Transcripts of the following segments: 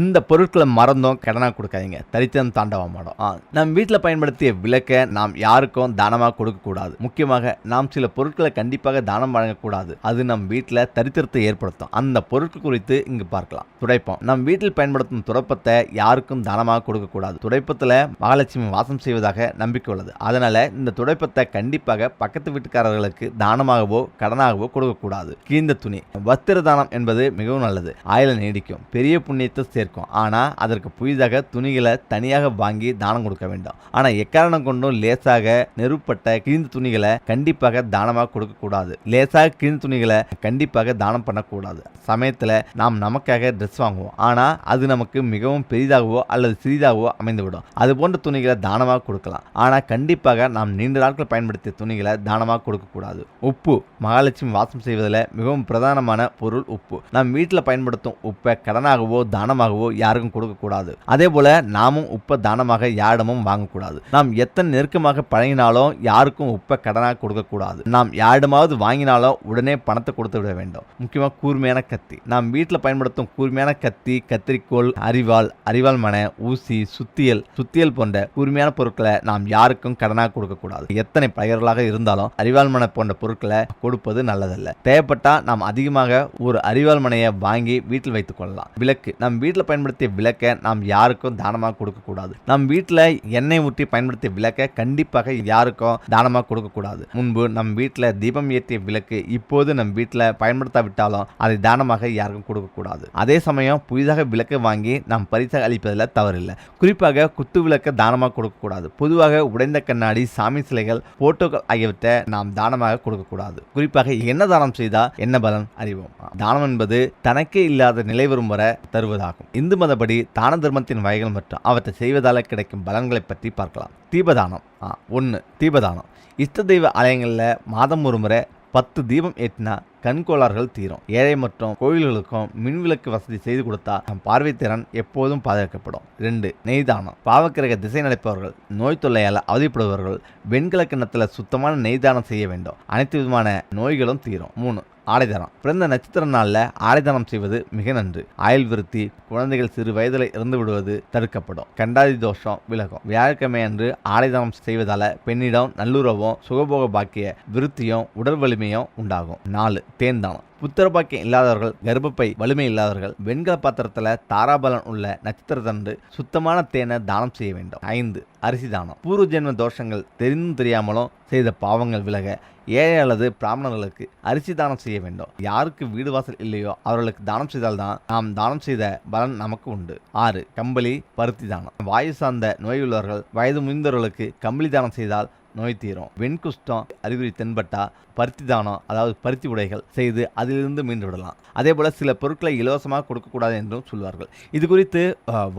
இந்த பொருட்களை மறந்தும் கடனாக கொடுக்காதீங்க. தரித்திரம் தாண்டவம் ஆடும். நம் வீட்டில் பயன்படுத்திய விளக்கை நாம் யாருக்கும் தானமாக கொடுக்கக்கூடாது. முக்கியமாக நாம் சில பொருட்களை கண்டிப்பாக தானம் வழங்கக்கூடாது. அது நம் வீட்டில் தரித்திரத்தை ஏற்படுத்தும். அந்த பொருட்கள் குறித்து இங்கு பார்க்கலாம். துடைப்பம். நம் வீட்டில் பயன்படுத்தும் துடைப்பத்தை யாருக்கும் தானமாக கொடுக்கக்கூடாது. துடைப்பத்தில் மகாலட்சுமி வாசம் செய்வதாக நம்பிக்கை உள்ளது. அதனால இந்த துடைப்பத்தை கண்டிப்பாக பக்கத்து வீட்டுக்காரர்களுக்கு தானமாகவோ கடனாகவோ கொடுக்கக்கூடாது. கீந்த துணி. வஸ்திர தானம் என்பது மிகவும் நல்லது. ஆயில நீடிக்கும். பெரிய புண்ணியத்தை சேர்க்கும். ஆனால் அதற்கு புதிதாக துணிகளை தனியாக வாங்கி தானம் கொடுக்க வேண்டும். ஆனால் எக்காரணம் கொண்டும் லேசாக நெருப்பட்ட கிழிந்த துணிகளை கண்டிப்பாக தானமாக கொடுக்கக்கூடாது. லேசாக கிழிந்த துணிகளை கண்டிப்பாக தானம் பண்ணக்கூடாது. சமயத்தில் நாம் நமக்காக ட்ரெஸ் வாங்குவோம். ஆனால் அது நமக்கு மிகவும் பெரிதாகவோ அல்லது சிறிதாகவோ அமைந்துவிடும். அது போன்ற துணிகளை தானமாக கொடுக்கலாம். ஆனால் கண்டிப்பாக நாம் நீண்ட நாட்கள் பயன்படுத்திய துணிகளை தானமாக கொடுக்கக்கூடாது. உப்பு மகாலட்சுமி வாசம் செய்வதில் மிகவும் பிரதானமான பொருள் உப்பு. நாம் வீட்டில் பயன்படுத்தும் உப்பை கடனாகவோ தானமாகவோ யாருக்கும் கொடுக்கக்கூடாது. அதே போல நாமும் உப்பை தானமாக யாரிடமும் வாங்கக்கூடாது. நாம் எத்தனை நெருக்கமாக பழகினாலும் யாருக்கும் உப்பை கடனாக கொடுக்கக்கூடாது. நாம் யாரிடமாவது வாங்கினாலும் உடனே பணத்தை கொடுத்து விட வேண்டும். முக்கியமாக கூர்மையான கத்தி. நாம் வீட்டில் பயன்படுத்தும் கூர்மையான கத்தி கத்திரிக்கோள் அரிவாள் அரிவாள் மனை ஊசி சுத்தியல் சுத்தியல் போன்ற கூர்மையான பொருட்களை நாம் யாருக்கும் கடனாக கொடுக்கக்கூடாது. எத்தனை பயிர்களாக இருந்தாலும் அரிவாள் மனை போன்ற பொருட்களை கொடுப்பது நல்லதல்ல. தேவைப்பட்டா நாம் அதிகமாக ஒரு அரிவாள் மனையை வாங்கி வீட்டில் வைத்துக் கொள்ளலாம். விளக்கு. நம் வீட்டில் வீட்டில் பயன்படுத்திய விளக்கை நாம் யாருக்கும் தானமாக கொடுக்கக்கூடாது நம் வீட்டில் எண்ணெய் ஊற்றி பயன்படுத்திய விளக்கை கண்டிப்பாக யாருக்கும் தானமாக கொடுக்கக்கூடாது முன்பு நம் வீட்டில் தீபம் ஏற்றிய விளக்கு இப்போது நம் வீட்டில் பயன்படுத்தாவிட்டாலும் அதை தானமாக யாருக்கும் கொடுக்கக்கூடாது அதே சமயம் புதிதாக விளக்கு வாங்கி நாம் பரிசாக அளிப்பதில் தவறில்லை. குறிப்பாக குத்து விளக்க தானமாக கொடுக்கக்கூடாது பொதுவாக உடைந்த கண்ணாடி சாமி சிலைகள் போட்டோக்கள் ஆகியவற்றை நாம் தானமாக கொடுக்கக்கூடாது குறிப்பாக என்ன தானம் செய்தால் என்ன பலன் அறிவோம். தானம் என்பது தனக்கே இல்லாத நிலை வரும் வர தருவதாகும். இந்து மதப்படி தான தர்மத்தின் வகைகள் மற்றும் அவற்றை செய்வதால் கிடைக்கும் பலன்களை பற்றி பார்க்கலாம். தீபதானம். ஒன்று தீபதானம். இஷ்ட தெய்வ ஆலயங்களில் மாதம் ஒரு முறை பத்து தீபம் ஏற்றினா கண்கோளாறுகள் தீரும். ஏழை மற்றும் கோயில்களுக்கும் மின்விளக்கு வசதி செய்து கொடுத்தா நம் பார்வை திறன் எப்போதும் பாதுகாக்கப்படும். ரெண்டு நெய்தானம். பாவக்கிரக திசை நடப்பவர்கள் நோய் தொல்லையால் அவதிப்படுபவர்கள் வெண்கல கிண்ணத்தில் சுத்தமான நெய்தானம் செய்ய வேண்டும். அனைத்து விதமான நோய்களும் தீரும். மூணு ஆடைதானம் பிறந்த நட்சத்திர நாளில் ஆடைதானம் செய்வது மிக நன்று. ஆயுள் விருத்தி குழந்தைகள் சிறு வயதில் இறந்து விடுவது தடுக்கப்படும். கண்டாதி தோஷம் விலகும். வியாழக்கிழமை அன்று ஆடைதானம் செய்வதால பெண்ணிடம் நல்லுறவும் சுகபோக பாக்கிய விருத்தியும் உடல் வலிமையும் உண்டாகும். நாலு தேன் தானம் புத்திரபாக்கியம் இல்லாதவர்கள் கர்ப்பப்பை வலிமை இல்லாதவர்கள் வெண்கல பாத்திரத்தில் தாராபலன் உள்ள நட்சத்திரத்தன்று சுத்தமான தேனை தானம் செய்ய வேண்டும். ஐந்து அரிசி தானம். பூர்வ ஜென்ம தோஷங்கள் தெரிந்தும் தெரியாமலும் செய்த பாவங்கள் விலக ஏழை அல்லது பிராமணர்களுக்கு அரிசி தானம் செய்ய வேண்டும். யாருக்கு வீடு வாசல் இல்லையோ அவர்களுக்கு தானம் செய்தால்தான் நாம் தானம் செய்த பலன் நமக்கு உண்டு. ஆறு கம்பளி பருத்தி தானம். வாயு சார்ந்த நோயுள்ளவர்கள் வயது முதிர்ந்தவர்களுக்கு கம்பளி தானம் செய்தால் நோய் தீரும். வெண்குஷ்டம் அறிகுறி தென்பட்டா பருத்தி தானம் அதாவது பருத்தி உடைகள் செய்து அதிலிருந்து மீண்டு விடலாம் அதே போல் சில பொருட்களை இலவசமாக கொடுக்கக்கூடாது என்றும் சொல்வார்கள். இது குறித்து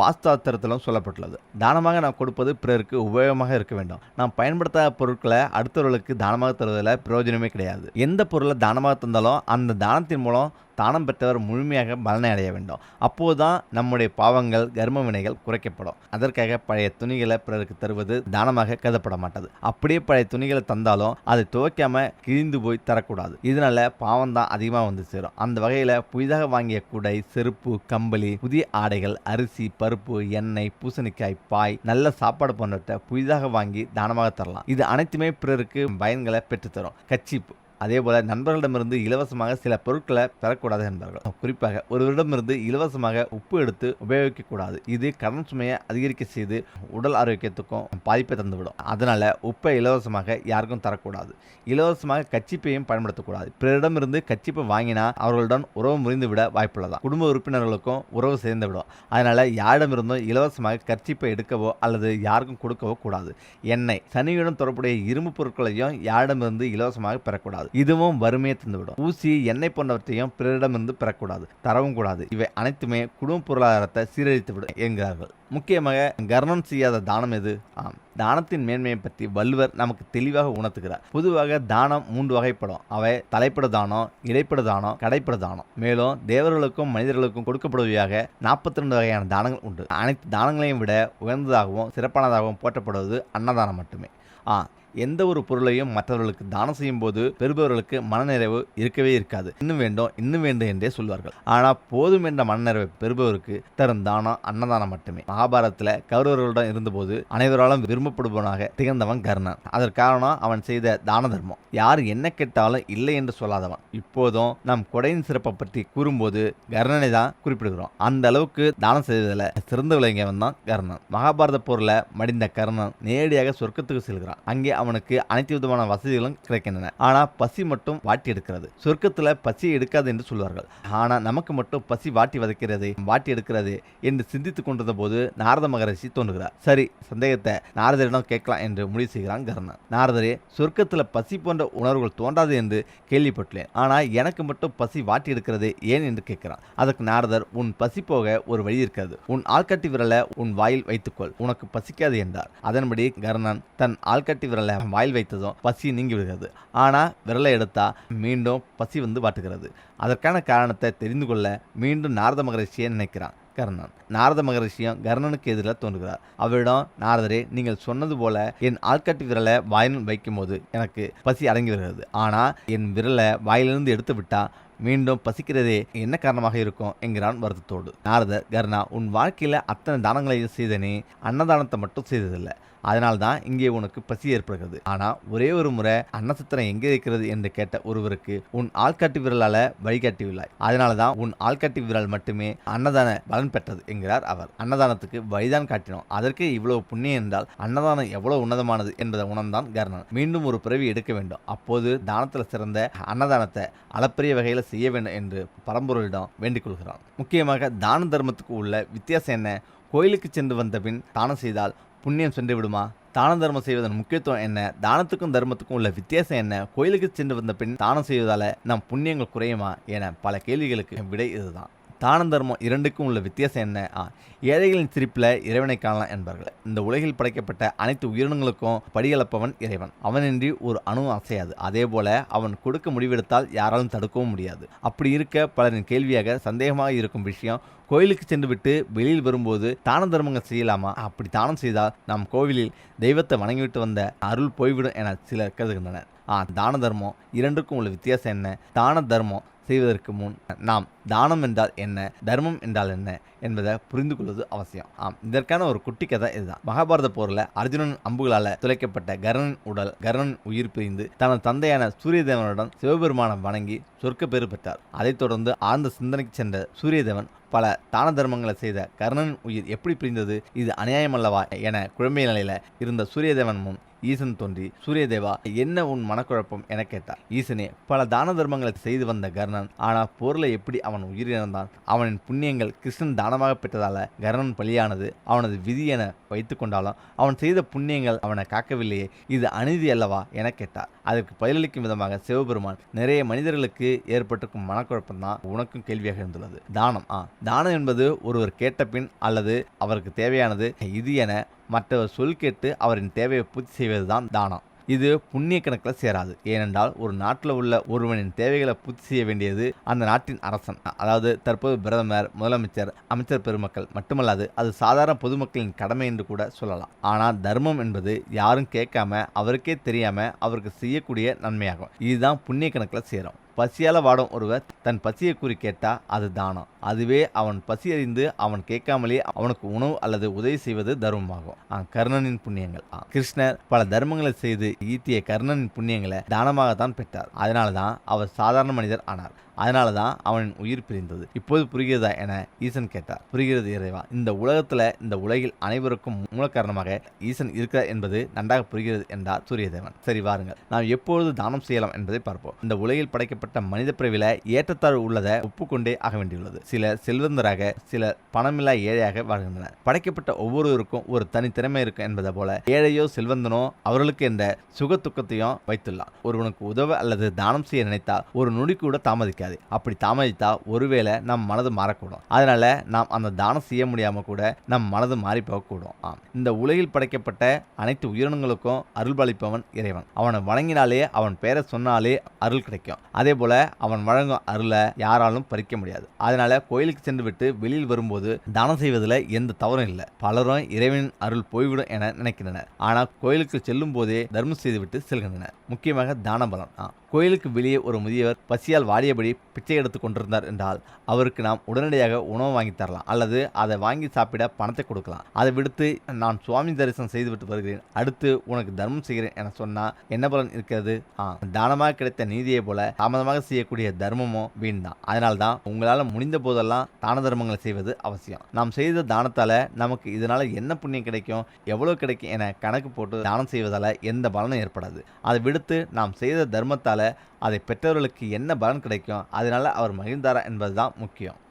வாஸ்தாத்திரத்திலும் சொல்லப்பட்டுள்ளது. தானமாக நாம் கொடுப்பது பிறருக்கு உபயோகமாக இருக்க வேண்டும். நாம் பயன்படுத்தாத பொருட்களை அடுத்தவர்களுக்கு தானமாக தருவதில் பிரயோஜனமே கிடையாது. எந்த பொருளை தானமாக தந்தாலும் அந்த தானத்தின் மூலம் தானம் பெற்றவர் முழுமையாக பலனை அடைய வேண்டும். அப்போதுதான் நம்முடைய பாவங்கள் கர்ம வினைகள் குறைக்கப்படும். அதற்காக பழைய துணிகளை பிறருக்கு தருவது தானமாக கருதப்பட மாட்டது. அப்படியே பழைய துணிகளை தந்தாலும் அதை துவைக்காம கிழிந்து போய் தரக்கூடாது. இதனால பாவம் தான் அதிகமாக வந்து சேரும். அந்த வகையில் புதிதாக வாங்கிய குடை செருப்பு கம்பளி புதிய ஆடைகள் அரிசி பருப்பு எண்ணெய் பூசணிக்காய் பாய் நல்ல சாப்பாடு போன்றவற்றை புதிதாக வாங்கி தானமாக தரலாம். இது அனைத்துமே பிறருக்கு பயன்களை பெற்றுத்தரும். கச்சிப்பு அதே போல நண்பர்களிடமிருந்து இலவசமாக சில பொருட்களை பெறக்கூடாது என்பார்கள். குறிப்பாக ஒருவரிடமிருந்து இலவசமாக உப்பு எடுத்து உபயோகிக்கக்கூடாது. இது கடன் சுமையை அதிகரிக்க செய்து உடல் ஆரோக்கியத்துக்கும் பாதிப்பை தந்துவிடும். அதனால உப்பை இலவசமாக யாருக்கும் தரக்கூடாது. இலவசமாக கச்சிப்பையும் பயன்படுத்தக்கூடாது. பிறரிடமிருந்து கச்சிப்பை வாங்கினா அவர்களுடன் உறவு முறிந்து விட வாய்ப்புள்ளதா குடும்ப உறுப்பினர்களுக்கும் உறவு சேர்ந்து விடும் அதனால யாரிடமிருந்தும் இலவசமாக கர்ச்சிப்பை எடுக்கவோ அல்லது யாருக்கும் கொடுக்கவோ கூடாது. எண்ணெய் சனியுடன் தொடர்புடைய இரும்பு பொருட்களையும் யாரிடமிருந்து இலவசமாக பெறக்கூடாது. இதுவும் வறுமையை தந்துவிடும். ஊசி எண்ணெய் போன்றவற்றையும் பிறரிடமிருந்து பெறக்கூடாது. தரவும் கூடாது. இவை அனைத்துமே குடும்ப பொருளாதாரத்தை சீரழித்து விடும் என்கிறார்கள். முக்கியமாக கர்ணம் செய்யாத தானம் எது? ஆம். தானத்தின் மேன்மையை பற்றி வள்ளுவர் நமக்கு தெளிவாக உணர்த்துகிறார். பொதுவாக தானம் மூன்று வகைப்படும். அவை தலைப்பட தானம் இடைப்பட தானம் கடைப்பட தானம். மேலும் தேவர்களுக்கும் மனிதர்களுக்கும் கொடுக்கப்படுவதாக நாற்பத்தி ரெண்டு வகையான தானங்கள் உண்டு. அனைத்து தானங்களையும் விட உயர்ந்ததாகவும் சிறப்பானதாகவும் போற்றப்படுவது அன்னதானம் மட்டுமே. ஆ எந்த ஒரு பொருளையும் மற்றவர்களுக்கு தானம் செய்யும் போது பெறுபவர்களுக்கு மனநிறைவு இருக்கவே இருக்காது. இன்னும் வேண்டும் இன்னும் வேண்டும் என்றே சொல்வார்கள். ஆனால் போதும் என்ற மனநிறைவை பெறுபவருக்கு தரும் தானம் அன்னதானம் மட்டுமே. மகாபாரதத்தில் கௌரவர்களிடம் இருந்தபோது அனைவராலும் விரும்பப்படுபவனாக திகழ்ந்தவன் கர்ணன். அதற்கு காரணம் அவன் செய்த தான தர்மம். யார் என்ன கேட்டாலும் இல்லை என்று சொல்லாதவன். இப்போதும் நம் கொடையின் சிறப்பை பற்றி கூறும்போது கர்ணனை தான் குறிப்பிடுகிறோம். அந்த அளவுக்கு தானம் செய்ததில் சிறந்து விளங்கியவன் தான் கர்ணன். மகாபாரத போரில் மடிந்த கர்ணன் நேரடியாக சொர்க்கத்துக்கு செல்கிறான். அங்கே அவனுக்கு அனைத்து விதமான வசதிகளும் கிடைக்கின்றன. ஆனால் பசி மட்டும் வாட்டி எடுக்கிறது. சொர்க்கத்தில் பசி எடுக்காது என்று சொல்வார்கள். ஆனா நமக்கு மட்டும் பசி வாட்டி வதைக்கிறது வாட்டி எடுக்கிறது என்று சிந்தித்துக் கொண்டிருந்த போது நாரத மகரிஷி தோன்றுகிறார். சரி சந்தேகத்தை நாரதரிடம் கேட்கலாம் என்று முடிவு செய்கிறான் கர்ணன். நாரதரே சொர்க்கத்தில் பசி போன்ற உணர்வுகள் தோன்றாது என்று கேள்விப்பட்டேன் ஆனால் எனக்கு மட்டும் பசி வாட்டி எடுக்கிறது ஏன் என்று கேட்கிறான். அதற்கு நாரதர் உன் பசி போக ஒரு வழி இருக்கிறது. உன் ஆள்காட்டி விரலை உன் வாயில் வைத்துக்கொள். உனக்கு பசிக்காது என்றார். அதன்படி கர்ணன் தன் ஆள்காட்டி விரலை வாயில் வைத்ததும் பசி நீங்கி விடுகிறது. ஆனால் விரலை எடுத்தால் மீண்டும் பசி வந்து வாட்டுகிறது. அதற்கான காரணத்தை தெரிந்து கொள்ள மீண்டும் நாரத மகரிஷியை நினைக்கிறான் கர்ணன். நாரத மகரிஷியும் கர்ணனுக்கு எதிராக தோன்றுகிறார். அவரிடம் நாரதரே நீங்கள் சொன்னது போல என் ஆள்காட்டி விரலை வாயில் வைக்கும்போது எனக்கு பசி அடங்கி வருகிறது. ஆனால் என் விரலை வாயிலிருந்து எடுத்து விட்டால் மீண்டும் பசிக்கிறதே என்ன காரணமாக இருக்கும்? என்கிறான் வருத்தத்தோடு. நாரதர் கர்ணா உன் வாழ்க்கையில் அத்தனை தானங்களையும் செய்தனே அன்னதானத்தை மட்டும் செய்ததில்லை. அதனால் தான் இங்கே உனக்கு பசி ஏற்படுகிறது. ஆனால் ஒரே ஒரு முறை அன்னசத்திரம் எங்கே இருக்கிறது என்று கேட்ட ஒருவருக்கு உன் ஆள்காட்டி விரலால் வழிகாட்டியுள்ளாய் அதனால தான் உன் ஆள்காட்டி விரல் மட்டுமே அன்னதான பலன் பெற்றது என்கிறார் அவர். அன்னதானத்துக்கு வழிதான் காட்டினோம். அதற்கு இவ்வளவு புண்ணியம் என்றால் அன்னதானம் எவ்வளவு உன்னதமானது என்பதை உணர்ந்தான் கர்ணன். மீண்டும் ஒரு பிறவி எடுக்க வேண்டும். அப்போது தானத்தில் சிறந்த அன்னதானத்தை அளப்பரிய வகையில் செய்ய வேண்டும் என்று பரம்பொருளிடம் வேண்டிக் கொள்கிறான். முக்கியமாக தான தர்மத்துக்கு உள்ள வித்தியாசம் என்ன? கோயிலுக்கு சென்று வந்த பின் தானம் செய்தால் புண்ணியம் சென்று விடுமா? தான தர்மம் செய்வதன் முக்கியத்துவம் என்ன? தானத்துக்கும் தர்மத்துக்கும் உள்ள வித்தியாசம் என்ன? கோயிலுக்கு சென்று வந்த பின் தானம் செய்வதால நம் புண்ணியங்கள் குறையுமா? என பல கேள்விகளுக்கு விடை இதுதான். தான தர்மம் இரண்டுக்கும் உள்ள வித்தியாசம் என்ன? ஆ ஏழைகளின் சிரிப்பில் இறைவனை காணலாம் என்பார்கள். இந்த உலகில் படைக்கப்பட்ட அனைத்து உயிரினங்களுக்கும் படியளப்பவன் இறைவன். அவனின்றி ஒரு அணு அசையாது. அதே போல அவன் கொடுக்க முடிவெடுத்தால் யாராலும் தடுக்கவும் முடியாது. அப்படி இருக்க பலரின் கேள்வியாக சந்தேகமாக இருக்கும் விஷயம் கோயிலுக்கு சென்று விட்டு வெளியில் வரும்போது தான தர்மங்கள் செய்யலாமா? அப்படி தானம் செய்தால் நம் கோவிலில் தெய்வத்தை வணங்கிவிட்டு வந்த அருள் போய்விடும் என சிலர் கருதுகின்றனர். ஆ தான தர்மம் இரண்டுக்கும் உள்ள வித்தியாசம் என்ன? தான தர்மம் செய்வதற்கு முன் நாம் தானம் என்றால் என்ன தர்மம் என்றால் என்ன என்பதை புரிந்து கொள்வது அவசியம். ஆம் இதற்கான ஒரு குட்டி கதை இதுதான். மகாபாரத போரில் அர்ஜுனன் அம்புகளால் துளைக்கப்பட்ட கர்ணன் உடல் கர்ணன் உயிர் பிரிந்து தனது தந்தையான சூரியதேவனுடன் சிவபெருமானம் வணங்கி சொர்க்க பெரு பெற்றார். அதைத் தொடர்ந்து ஆழ்ந்த சிந்தனைக்கு சென்ற சூரியதேவன் பல தான தர்மங்களை செய்த கர்ணன் உயிர் எப்படி பிரிந்தது இது அநியாயமல்லவா என குழம்பிய நிலையில இருந்த சூரியதேவன் முன் ஈசன் தோன்றி சூரியதேவா என்ன உன் மனக்குழப்பம்? என கேட்டார். ஈசனே பல தான தர்மங்களை செய்து வந்த கர்ணன் ஆனால் பொருளை எப்படி அவன் அவன் உயிரிழந்தான். அவனின் புண்ணியங்கள் கிருஷ்ணன் தானமாக பெற்றதால கர்ணன் பலியானது அவனது விதி என வைத்துக்கொண்டாலும் அவன் செய்த புண்ணியங்கள் அவனை காக்கவில்லையே இது அநீதி அல்லவா என கேட்டார். அதற்கு பதிலளிக்கும் விதமாக சிவபெருமான் நிறைய மனிதர்களுக்கு ஏற்பட்டிருக்கும் மனக்குழப்பம் தான் உனக்கும் கேள்வியாக இருந்துள்ளது. தானம் ஆ தானம் என்பது ஒருவர் கேட்ட பின் அல்லது அவருக்கு தேவையானது இது என மற்றவர் சொல் கேட்டு அவரின் தேவையை பூர்த்தி செய்வதுதான் தானம். இது புண்ணிய கணக்கில் சேராது. ஏனென்றால் ஒரு நாட்டில் உள்ள ஒருவனின் தேவைகளை பூர்த்தி செய்ய வேண்டியது அந்த நாட்டின் அரசன். அதாவது தற்போது பிரதமர் முதலமைச்சர் அமைச்சர் பெருமக்கள் மட்டுமல்லாது அது சாதாரண பொதுமக்களின் கடமை என்று கூட சொல்லலாம். ஆனால் தர்மம் என்பது யாரும் கேட்காம அவருக்கே தெரியாம அவருக்கு செய்யக்கூடிய நன்மையாகும். இதுதான் புண்ணிய கணக்கில் சேரும். பசியால் வாடும் ஒருவர் தன் பசியை கூறி கேட்டால் அது தானம். அதுவே அவன் பசி அறிந்து அவன் கேட்காமலே அவனுக்கு உணவு அல்லது உதவி செய்வது தர்மமாகும். ஆ, கர்ணனின் புண்ணியங்கள். கிருஷ்ணர் பல தர்மங்களை செய்து ஈட்டிய கர்ணனின் புண்ணியங்களை தானமாகத்தான் பெற்றார். அதனால்தான் அவர் சாதாரண மனிதர் ஆனார். அதனால தான் அவனின் உயிர் பிரிந்தது. இப்போது புரிகிறதா என ஈசன் கேட்டார். புரிகிறது இறைவா. இந்த உலகத்தில் இந்த உலகில் அனைவருக்கும் மூல காரணமாக ஈசன் இருக்கிறார் என்பது நன்றாக புரிகிறது என்றார் சூரியதேவன். சரி வாருங்கள். நாம் எப்பொழுது தானம் செய்யலாம் என்பதை பார்ப்போம். இந்த உலகில் படைக்கப்பட்ட மனித பிறவில ஏற்றத்தாழ்வு உள்ளதை ஒப்புக்கொண்டே ஆக வேண்டியுள்ளது. சில செல்வந்தராக சில பணமில்லா ஏழையாக வாழ்கின்றனர். படைக்கப்பட்ட ஒவ்வொருவருக்கும் ஒரு தனி திறமை இருக்கும் என்பதை போல ஏழையோ செல்வந்தனோ அவர்களுக்கு என்ற சுக துக்கத்தையும் வைத்துள்ளார். ஒருவனுக்கு உதவ அல்லது தானம் செய்ய நினைத்தால் ஒரு நொடி கூட தாமதிக்காது. அப்படி தாமதித்தா ஒருவேளை நம் மனது மாறக்கூடும். அதனால நாம் அந்த தானம் செய்ய முடியாம கூட நம் மனது மாறி போகக்கூடும் ஆம். இந்த உலகில் படைக்கப்பட்ட அனைத்து உயிரினங்களுக்கும் அருள்பாலிப்பவன் இறைவன். அவனை வணங்கினாலே அவன் பெயரை சொன்னாலே அருள் கிடைக்கும். அதே போல அவன் வழங்கும் அருளை யாராலும் பறிக்க முடியாது. அதனால கோயிலுக்கு சென்று விட்டு வெளியில் வரும்போது தானம் செய்வதில் எந்த தவறும் இல்லை. பலரும் இறைவனின் அருள் போய்விடும் என நினைக்கின்றனர். ஆனால் கோயிலுக்கு செல்லும் போதே தர்மம் செய்துவிட்டு செல்கின்றனர். முக்கியமாக தான பலன் கோயிலுக்கு வெளியே ஒரு முதியவர் பசியால் வாடியபடி பிச்சை எடுத்து கொண்டிருந்தார் என்றால் அவருக்கு நாம் உடனடியாக உணவு வாங்கி தரலாம் அல்லது அதை வாங்கி சாப்பிட பணத்தை கொடுக்கலாம். அதை விடுத்து நான் சுவாமி தரிசனம் செய்துவிட்டு வருகிறேன். அடுத்து உனக்கு தர்மம் செய்கிறேன் என சொன்னால் என்ன பலன் இருக்கிறது? ஆ தானமாக கிடைத்த நீதியை போல தாமதமாக செய்யக்கூடிய தர்மமும் வீண் தான் தான் உங்களால் முடிந்த போதெல்லாம் தான தர்மங்களை செய்வது அவசியம். நாம் செய்த தானத்தால் நமக்கு இதனால் என்ன புண்ணியம் கிடைக்கும் எவ்வளோ கிடைக்கும் என கணக்கு போட்டு தானம் செய்வதால் எந்த பலனும் ஏற்படாது. அதை எடுத்து நாம் செய்த தர்மத்தால அதை பெற்றவர்களுக்கு என்ன பலன் கிடைக்கும்? அதனால அவர் மகிழ்ந்தாரா என்பதுதான் முக்கியம்.